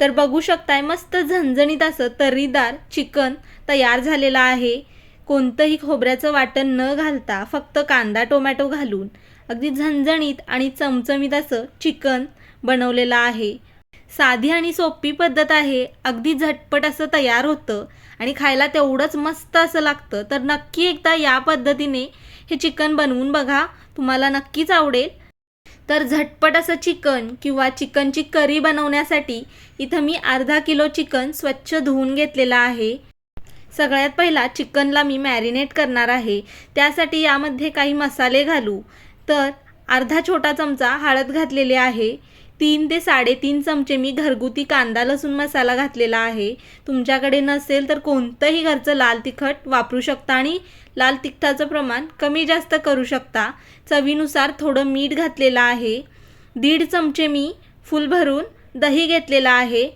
तर बघू शकताय मस्त झणझणीत असं तर्रीदार चिकन तयार झालेलं आहे. कोणतंही खोबऱ्याचं वाटण न घालता फक्त कांदा टोमॅटो घालून अगदी झणझणीत आणि चमचमीत असं चिकन बनवलेलं आहे. साधी आणि सोपी पद्धत आहे. अगदी झटपट असं तयार होतं आणि खायला तेवढंच मस्त असं लागतं. तर नक्की एकदा या पद्धतीने हे चिकन बनवून बघा. तुम्हाला नक्कीच आवडेल. तर झटपट असं चिकन किंवा चिकनची करी बनवण्यासाठी इथं मी अर्धा किलो चिकन स्वच्छ धुवून घेतलेलं आहे. सगळ्यात पहिला चिकनला मी मॅरिनेट करणार आहे. त्यासाठी यामध्ये काही मसाले घालू. तर अर्धा छोटा चमचा हळद घातलेली आहे. तीन ते साडेतीन चमचे मी घरगुती कांदा लसूण मसाला घातलेला आहे. तुमच्याकडे नसेल तर कोणतंही घरचं लाल तिखट वापरू शकता आणि लाल तिखटाचं प्रमाण कमी जास्त करू शकता. चवीनुसार थोडं मीठ घातलेलं आहे. दीड चमचे मी फुल भरून दही घेतलेलं आहे.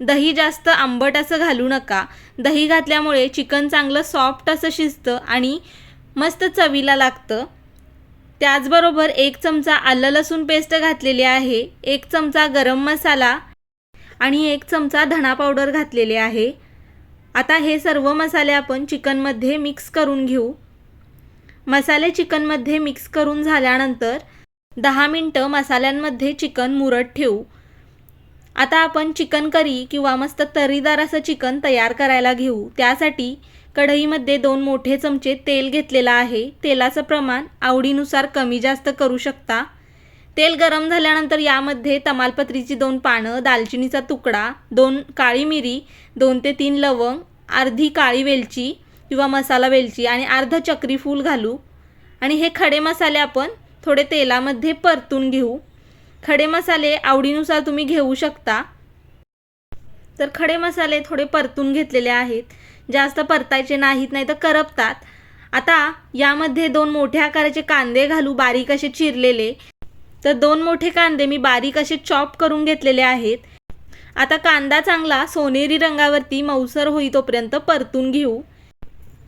दही जास्त आंबट असं घालू नका. दही घातल्यामुळे चिकन चांगलं सॉफ्ट असं शिजतं आणि मस्त चवीला लागतं. त्याचबरोबर एक चमचा आलं लसूण पेस्ट घातलेली आहे एक चमचा गरम मसाला आणि एक चमचा धणा पावडर घातलेले आहे. आता हे सर्व मसाले आपण चिकनमध्ये मिक्स करून घेऊ. मसाले चिकनमध्ये मिक्स करून झाल्यानंतर दहा मिनटं मसाल्यांमध्ये चिकन मुरत ठेवू. आता आपण चिकन करी किंवा मस्त तर्रीदार असं चिकन तयार करायला घेऊ. त्यासाठी कढईमध्ये दोन मोठे चमचे तेल घेतलेलं आहे. तेलाचं प्रमाण आवडीनुसार कमी जास्त करू शकता. तेल गरम झाल्यानंतर यामध्ये तमालपत्रीची दोन पानं दालचिनीचा तुकडा दोन काळी मिरी दोन ते तीन लवंग अर्धी काळी वेलची किंवा मसाला वेलची आणि अर्ध चक्री फूल घालू. आणि हे खडे मसाले आपण थोडे तेलामध्ये परतून घेऊ. खडे मसाले आवडीनुसार तुम्ही घेऊ शकता. तर खडे मसाले थोडे परतून घेतलेले आहेत. जास्त परतायचे नाहीत नाही तर करपतात. आता यामध्ये दोन मोठ्या आकाराचे कांदे घालू बारीक असे चिरलेले. तर दोन मोठे कांदे मी बारीक असे चॉप करून घेतलेले आहेत. आता कांदा चांगला सोनेरी रंगावरती मऊसर होई तोपर्यंत परतून घेऊ.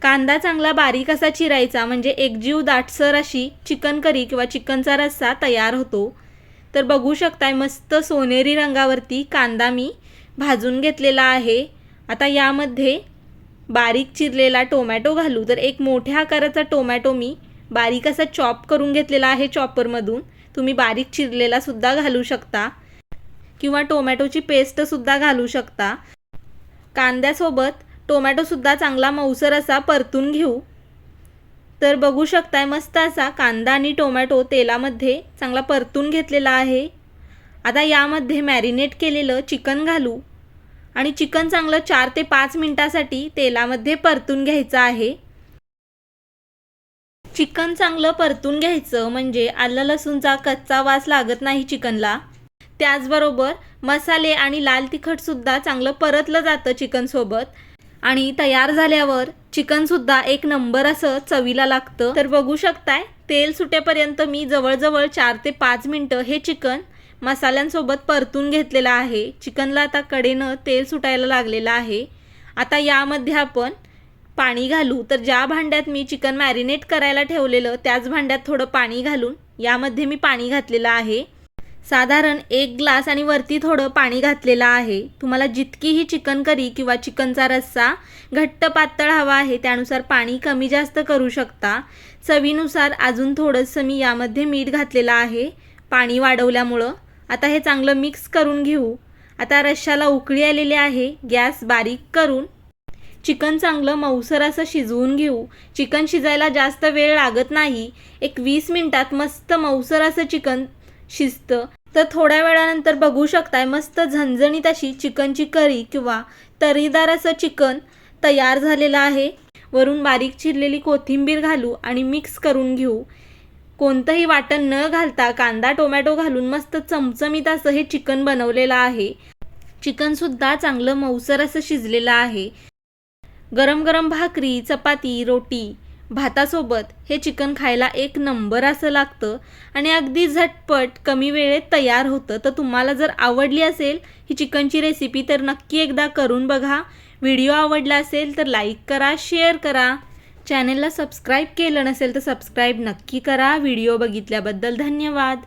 कांदा चांगला बारीक असा चिरायचा म्हणजे एकजीव दाटसर अशी चिकन करी किंवा चिकनचा रस्सा तयार होतो. तर बघू शकताय मस्त सोनेरी रंगावरती कांदा मी भाजून घेतलेला आहे. आता यामध्ये बारीक चिरलेला टोमॅटो घालू. तर एक मोठ्या आकाराचा टोमॅटो मी बारीक असा चॉप करून घेतलेला आहे चॉपरमधून. तुम्ही बारीक चिरलेलासुद्धा घालू शकता. किंवा टोमॅटोची पेस्टसुद्धा घालू शकता. कांद्यासोबत टोमॅटोसुद्धा चांगला मऊसर असा परतून घेऊ. तर बघू शकताय मस्त असा कांदा आणि टोमॅटो तेलामध्ये चांगला परतून घेतलेला आहे. आता यामध्ये मॅरिनेट केलेलं चिकन घालू. आणि चिकन चांगलं चार ते पाच मिनटासाठी तेलामध्ये परतून घ्यायचं आहे. चिकन चांगलं परतून घ्यायचं म्हणजे आलं लसूणचा कच्चा वास लागत नाही चिकनला. त्याचबरोबर मसाले आणि लाल तिखटसुद्धा चांगलं परतलं जातं चिकनसोबत आणि तयार झाल्यावर चिकनसुद्धा एक नंबर असं चवीला लागतं. तर बघू शकताय तेल सुटेपर्यंत मी जवळजवळ चार ते पाच मिनटं हे चिकन मसाल्यांसोबत परतून घेतलेलं आहे. चिकनला आता कडेनं तेल सुटायला लागलेलं आहे. आता यामध्ये आपण पाणी घालू. तर ज्या भांड्यात मी चिकन मॅरिनेट करायला ठेवलेलं त्याच भांड्यात थोडं पाणी घालून यामध्ये मी पाणी घातलेलं आहे. साधारण एक ग्लास आणि वरती थोडं पाणी घातलेलं आहे. तुम्हाला जितकीही चिकन करी किंवा चिकनचा रस्सा घट्ट पातळ हवा आहे त्यानुसार पाणी कमी जास्त करू शकता. चवीनुसार अजून थोडंसं मी यामध्ये मीठ घातलेलं आहे. पाणी वाढवल्यामुळं. आता हे चांगलं मिक्स करून घेऊ. आता रश्शाला उकळी आलेली आहे गॅस बारीक करून. चिकन चांगलं मऊसर असं शिजवून घेऊ. चिकन शिजायला जास्त वेळ लागत नाही. एक वीस मिनटात मस्त मऊसर असं चिकन शिजतं. तर थोड्या वेळानंतर बघू शकताय मस्त झणझणीत अशी चिकनची करी किंवा तरीदार असं चिकन तयार झालेलं आहे. वरून बारीक चिरलेली कोथिंबीर घालू आणि मिक्स करून घेऊ. कोणतंही वाटण न घालता कांदा टोमॅटो घालून मस्त चमचमीत असं हे चिकन बनवलेलं आहे. चिकनसुद्धा चांगलं मऊसर असं शिजलेलं आहे. गरम गरम भाकरी चपाती रोटी भातासोबत हे चिकन खायला एक नंबर असं लागतं आणि अगदी झटपट कमी वेळेत तयार होतं. तर तुम्हाला जर आवडली असेल ही चिकनची रेसिपी तर नक्की एकदा करून बघा. व्हिडिओ आवडला असेल तर लाईक करा शेअर करा. चॅनलला सबस्क्राईब केलं नसेल तर सबस्क्राईब नक्की करा. व्हिडिओ बघितल्याबद्दल धन्यवाद.